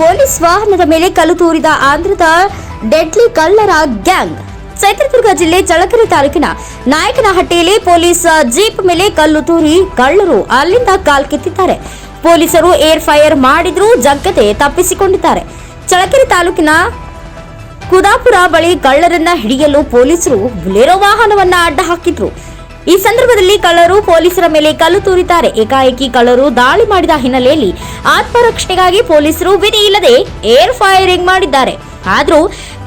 Police ವಾಹನದ ಮೇಲೆ ಕಲ್ಲು ತೂರಿದ ಆಂಧ್ರದ ಡೆಡ್ಲಿ ಕಳ್ಳರ ಗ್ಯಾಂಗ್. ಚಿತ್ರದುರ್ಗ ಜಿಲ್ಲೆ ಚಳ್ಳಕೆರೆ ತಾಲೂಕಿನ ನಾಯಕನಹಟ್ಟಿಯಲ್ಲಿ ಪೊಲೀಸ್ ಜೀಪ್ ಮೇಲೆ ಕಲ್ಲು ತೂರಿ ಕಳ್ಳರು ಅಲ್ಲಿಂದ ಕಾಲ್ಕಿತ್ತಿದ್ದಾರೆ ಪೊಲೀಸರು ಏರ್ ಫೈರ್ ಮಾಡಿದ್ರೂ ಜಗ್ಗದೆ ತಪ್ಪಿಸಿಕೊಂಡಿದ್ದಾರೆ. ಚಳಕೆರೆ ತಾಲೂಕಿನ ಕುದಾಪುರ ಬಳಿ ಕಳ್ಳರನ್ನ ಹಿಡಿಯಲು ಪೊಲೀಸರು ಬುಲೆರೋ ವಾಹನವನ್ನ ಅಡ್ಡ ಹಾಕಿದ್ರು. ಈ ಸಂದರ್ಭದಲ್ಲಿ ಕಳ್ಳರು ಪೊಲೀಸರ ಮೇಲೆ ಕಲ್ಲು ತೂರಿದ್ದಾರೆ. ಏಕಾಏಕಿ ಕಳ್ಳರು ದಾಳಿ ಮಾಡಿದ ಹಿನ್ನೆಲೆಯಲ್ಲಿ ಆತ್ಮರಕ್ಷಣೆಗಾಗಿ ಪೊಲೀಸರು ವಿಧಿ ಇಲ್ಲದೆ ಏರ್ ಫೈರಿಂಗ್ ಮಾಡಿದ್ದಾರೆ. ಆದರೂ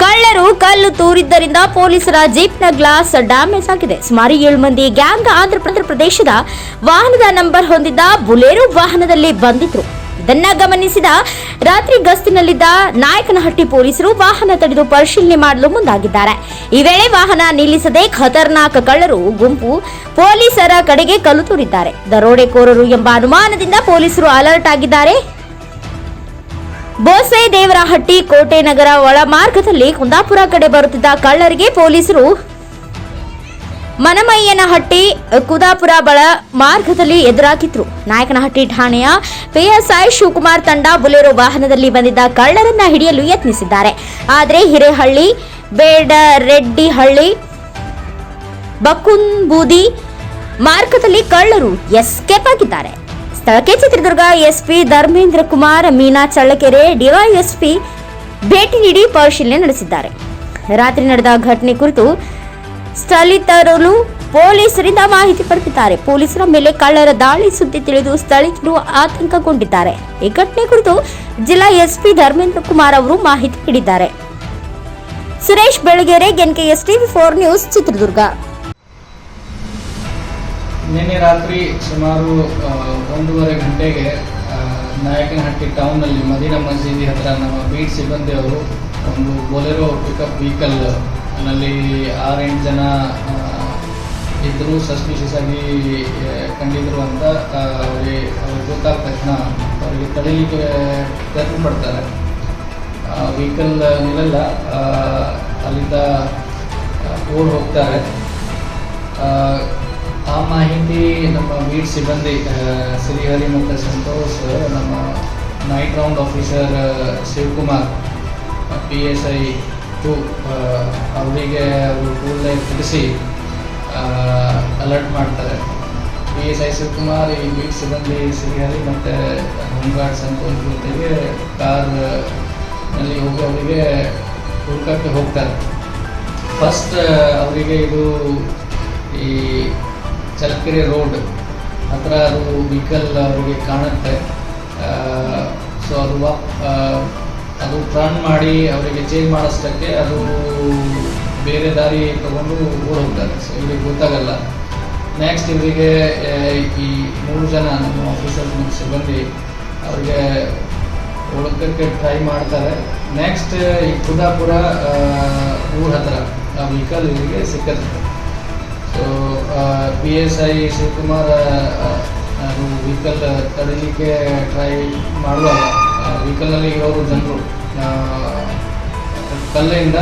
ಕಳ್ಳರು ಕಲ್ಲು ತೂರಿದ್ದರಿಂದ ಪೊಲೀಸರ ಜೀಪ್ನ ಗ್ಲಾಸ್ ಡ್ಯಾಮೇಜ್ ಆಗಿದೆ. ಸುಮಾರು ಏಳು ಮಂದಿ ಗ್ಯಾಂಗ್ ಆಂಧ್ರ ಪ್ರದೇಶದ ವಾಹನದ ನಂಬರ್ ಹೊಂದಿದ್ದ ಬುಲೆರೋ ವಾಹನದಲ್ಲಿ ಬಂದಿದ್ರು. ಇದನ್ನ ಗಮನಿಸಿದ ರಾತ್ರಿ ಗಸ್ತಿನಲ್ಲಿದ್ದ ನಾಯಕನಹಟ್ಟಿ ಪೊಲೀಸರು ವಾಹನ ತಡೆದು ಪರಿಶೀಲನೆ ಮಾಡಲು ಮುಂದಾಗಿದ್ದಾರೆ. ಈ ವೇಳೆ ವಾಹನ ನಿಲ್ಲಿಸದೆ ಖತರ್ನಾಕ್ ಕಳ್ಳರು ಗುಂಪು ಪೊಲೀಸರ ಕಡೆಗೆ ಕಲ್ಲು ತೂರಿದ್ದಾರೆ. ದರೋಡೆಕೋರರು ಎಂಬ ಅನುಮಾನದಿಂದ ಪೊಲೀಸರು ಅಲರ್ಟ್ ಆಗಿದ್ದಾರೆ. ಬೋಸೆ ದೇವರಹಟ್ಟಿ ಕೋಟೆ ನಗರ ಒಳ ಮಾರ್ಗದಲ್ಲಿ ಕುಂದಾಪುರ ಕಡೆ ಬರುತ್ತಿದ್ದ ಕಳ್ಳರಿಗೆ ಪೊಲೀಸರು ಮನಮಯ್ಯನಹಟ್ಟಿ, ಕುದಾಪುರ ಬಳ ಮಾರ್ಗದಲ್ಲಿ ಎದುರಾಗಿದ್ರು. ನಾಯಕನಹಟ್ಟಿ ಠಾಣೆಯ ಪಿಎಸ್ಐ ಶಿವಕುಮಾರ್ ತಂಡ ಬುಲೆರೋ ವಾಹನದಲ್ಲಿ ಬಂದಿದ್ದ ಕಳ್ಳರನ್ನ ಹಿಡಿಯಲು ಯತ್ನಿಸಿದ್ದಾರೆ. ಆದರೆ ಹಿರೇಹಳ್ಳಿ, ಬೇಡರೆಡ್ಡಿಹಳ್ಳಿ ಬಕುಂಬೂದಿ ಮಾರ್ಗದಲ್ಲಿ ಕಳ್ಳರು ಎಸ್ಕೇಪ್ ಆಗಿದ್ದಾರೆ. ಸ್ಥಳಕ್ಕೆ ಚಿತ್ರದುರ್ಗ ಎಸ್ಪಿ ಧರ್ಮೇಂದ್ರ ಕುಮಾರ್, ಮೀನಾ ಚಳ್ಳಕೆರೆ, ಡಿವೈಎಸ್ಪಿ ಭೇಟಿ ನೀಡಿ ಪರಿಶೀಲನೆ ನಡೆಸಿದ್ದಾರೆ. ರಾತ್ರಿ ನಡೆದ ಘಟನೆ ಕುರಿತು ಸ್ಥಳಿತರರು ಪೊಲೀಸರಿಂದ ಮಾಹಿತಿ ಪಡೆದಿದ್ದಾರೆ. ಪೊಲೀಸರ ಮೇಲೆ ಕಳ್ಳರ ದಾಳಿ ಸುದ್ದಿ ತಿಳಿದು ಸ್ಥಳೀಯರು ಆತಂಕಗೊಂಡಿದ್ದಾರೆ. ಈ ಘಟನೆ ಕುರಿತು ಜಿಲ್ಲಾ ಎಸ್ಪಿ ಧರ್ಮೇಂದ್ರ ಕುಮಾರ್ ಅವರು ಮಾಹಿತಿ ನೀಡಿದ್ದಾರೆ. Suresh Belagere, NKS TV four news, Chitradurga. ನಿನ್ನೆ ರಾತ್ರಿ ಸುಮಾರು ಒಂದೂವರೆ ಗಂಟೆಗೆ ನಾಯಕನಹಟ್ಟಿ ಟೌನ್ನಲ್ಲಿ ಮದೀನಾ ಮಸೀದಿ ಹತ್ರ ನಮ್ಮ ಬೀಟ್ ಸಿಬ್ಬಂದಿಯವರು ಒಂದು ಬೊಲೆರೋ ಪಿಕಪ್ ವೆಹಿಕಲ್ ನಲ್ಲಿ ಆರೆಂಟು ಜನ ಇದ್ದರೂ ಸಸ್ಪಿಷಿಯಸ್ ಆಗಿ ಕಂಡಿದ್ರು ಅಂತ ಅವರಿಗೆ ಗೊತ್ತಾದ ತಕ್ಷಣ ಅವರಿಗೆ ತಡೀಲಿಕ್ಕೆ ಪ್ರಯತ್ನ ಪಡ್ತಾರೆ. ವೆಹಿಕಲ್ ನಿಲ್ಲಲ್ಲ ಅಲ್ಲಿಂದ ಓಡ್ ಹೋಗ್ತಾರೆ. ಆ ಮಾಹಿತಿ ನಮ್ಮ ಬೀಟ್ ಸಿಬ್ಬಂದಿ ಶ್ರೀಹರಿ ಮತ್ತು ಸಂತೋಷ್, ನಮ್ಮ night round officer Shivakumar P S I to ಅವರಿಗೆ ಅವರು ಕೂಡಲೇ ತಿಳಿಸಿ ಅಲರ್ಟ್ ಮಾಡ್ತಾರೆ. ಪಿ ಎಸ್ ಐ ಶಿವಕುಮಾರ್, ಈ ಬೀಟ್ ಸಿಬ್ಬಂದಿ ಸಿರಿಯಲ್ಲಿ ಮತ್ತು ಹೋಮ್ಗಾರ್ಡ್ ಸಂತೋಷ್ ಜೊತೆಗೆ ಕಾರ್ನಲ್ಲಿ ಹೋಗಿ ಅವರಿಗೆ ಹುಡುಕಕ್ಕೆ ಹೋಗ್ತಾರೆ. ಫಸ್ಟ್ ಅವರಿಗೆ ಇದು ಈ ಚಲಕೆರೆ ರೋಡ್ ಹತ್ರ ಅದು ವೆಹಿಕಲ್ ಅವರಿಗೆ ಕಾಣುತ್ತೆ. ಸೊ ಅದು ಅದು ಪ್ಲಾನ್ ಮಾಡಿ ಅವರಿಗೆ ಚೇಂಜ್ ಮಾಡಿಸ್ತಕ್ಕೆ ಅದು ಬೇರೆ ದಾರಿ ತಗೊಂಡು ಓಡೋಗ್ತಾರೆ ಸೊ ಇವರಿಗೆ ಗೊತ್ತಾಗಲ್ಲ. ನೆಕ್ಸ್ಟ್ ಇವರಿಗೆ ಈ ಮೂರು ಜನ ನಮ್ಮ ಆಫೀಸರ್ ಸಿಬ್ಬಂದಿ ಅವರಿಗೆ ಹುಡುಕಕ್ಕೆ ಟ್ರೈ ಮಾಡ್ತಾರೆ. ನೆಕ್ಸ್ಟ್ ಈ ಕುದಾಪುರ ಊರ ಹತ್ರ, ಆ ವೆಹಿಕಲ್ ಇವರಿಗೆ ಸಿಕ್ಕತ್ತೆ. So P S I Shivakumar vehicle ತಡೀಲಿಕ್ಕೆ ಟ್ರೈ ಮಾಡುವಾಗ ವೆಹಿಕಲ್ನಲ್ಲಿ ಇರೋರು ಜನರು ಕಲ್ಲಿಂದ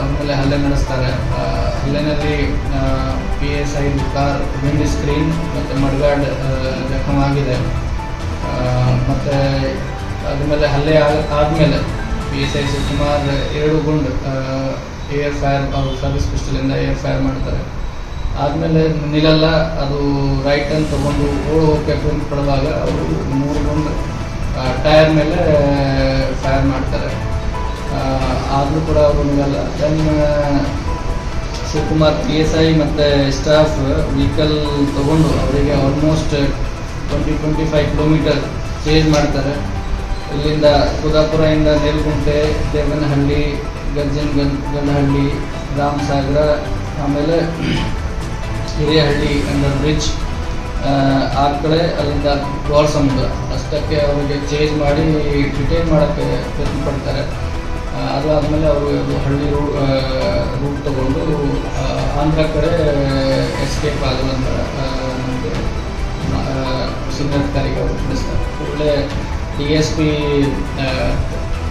ಆಮೇಲೆ ಮೇಲೆ ಹಲ್ಲೆ ನಡೆಸ್ತಾರೆ. ಹಲ್ಲೆನಲ್ಲಿ P S I car, windscreen ಮತ್ತು ಮಡ್ಗಾಡ್ ಜಖಮ್ ಆಗಿದೆ. ಮತ್ತು ಅದ್ರ ಮೇಲೆ ಹಲ್ಲೆ ಆದ ಆದಮೇಲೆ ಪಿ ಎಸ್ ಐ ಸುಮಾರು ಎರಡು ಗುಂಡು ಏರ್ ಫೈರ್, ಅವರು ಸರ್ವಿಸ್ ಪಿಸ್ಟಲಿಂದ ಏರ್ ಫೈರ್ ಮಾಡ್ತಾರೆ. ಆದಮೇಲೆ ನಿಲ್ಲಲ್ಲ, ಅದು ರೈಟನ್ನು ತೊಗೊಂಡು ಓಡ್ ಪಡೆದಾಗ ಪ್ರಯತ್ನ ಪಡುವಾಗ ಅವರು ಮೂರು ಗುಂಡು ಟೈರ್ ಮೇಲೆ ಫೈರ್ ಮಾಡ್ತಾರೆ. ಆದರೂ ಕೂಡ ಅವರು ನಿಲ್ಲಲ್ಲ then Shivakumar P S I ಮತ್ತು ಸ್ಟಾಫ್ ವೆಹಿಕಲ್ ತೊಗೊಂಡು ಅವರಿಗೆ almost twenty twenty five kilometer change ಮಾಡ್ತಾರೆ. ಇಲ್ಲಿಂದ ಕುದಾಪುರದಿಂದ ನೇಲ್ಗುಂಟೆ ದೇವನಹಳ್ಳಿ ಗಜ್ಜನ್ ಗನ್ ಗಂಡಹಳ್ಳಿ ರಾಮಸಾಗರ ಆಮೇಲೆ ಹಿರಿಯಹಳ್ಳಿ ಅಂಡರ್ ಬ್ರಿಡ್ಜ್ ಆ ಕಡೆ ಅಲ್ಲಿಂದ ಗೋಲ್ ಸಮುದ್ರ. ಅಷ್ಟಕ್ಕೆ ಅವರಿಗೆ ಚೇಂಜ್ ಮಾಡಿ ಡಿಟೈನ್ ಮಾಡೋಕ್ಕೆ ಪ್ರಯತ್ನ ಪಡ್ತಾರೆ. ಅದು ಅವರು ಹಳ್ಳಿ ರೂ ರೂಟ್ ತೊಗೊಂಡು ಆಂಧ್ರ ಕಡೆ ಎಸ್ಕೇಪ್ ಆಗಲ್ಲ ಅಂತ ನಮಗೆ ಸೀನಿಯರ್ ಅಧಿಕಾರಿಗೆ ಅವರು ತಿಳಿಸ್ತಾರೆ. ಒಳ್ಳೆ ಡಿ ಎಸ್ ಪಿ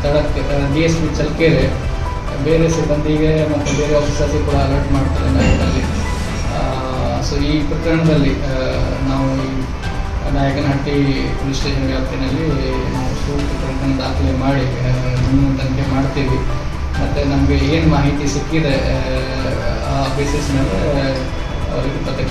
ತಡಕ್ಕೆ ಡಿ ಎಸ್ ಪಿ ಚಲ್ಕೆರೆ ಬೇರೆ ಸಿಬ್ಬಂದಿಗೆ ಮತ್ತು ಬೇರೆ ಆಫೀಸರ್ಸಿಗೆ ಕೂಡ ಅಲರ್ಟ್ ಮಾಡ್ತಾರೆ. ನೈಟಲ್ಲಿ ಸೊ ಈ ಪ್ರಕರಣದಲ್ಲಿ ನಾವು ನಾಯಕನಹಟ್ಟಿ ಪೊಲೀಸ್ ಸ್ಟೇಷನ್ ವ್ಯಾಪ್ತಿನಲ್ಲಿ ನಾವು ಸೂಕ್ತ ಪ್ರಕರಣ ದಾಖಲೆ ಮಾಡಿ ಇನ್ನೂ ತನಿಖೆ ಮಾಡ್ತೀವಿ. ಮತ್ತು ನಮಗೆ ಏನು ಮಾಹಿತಿ ಸಿಕ್ಕಿದೆ ಆ, ಆ ಬೇಸಿಸ್ ಮೇಲೆ ಅವರಿಗೆ ಪತ್ತೆ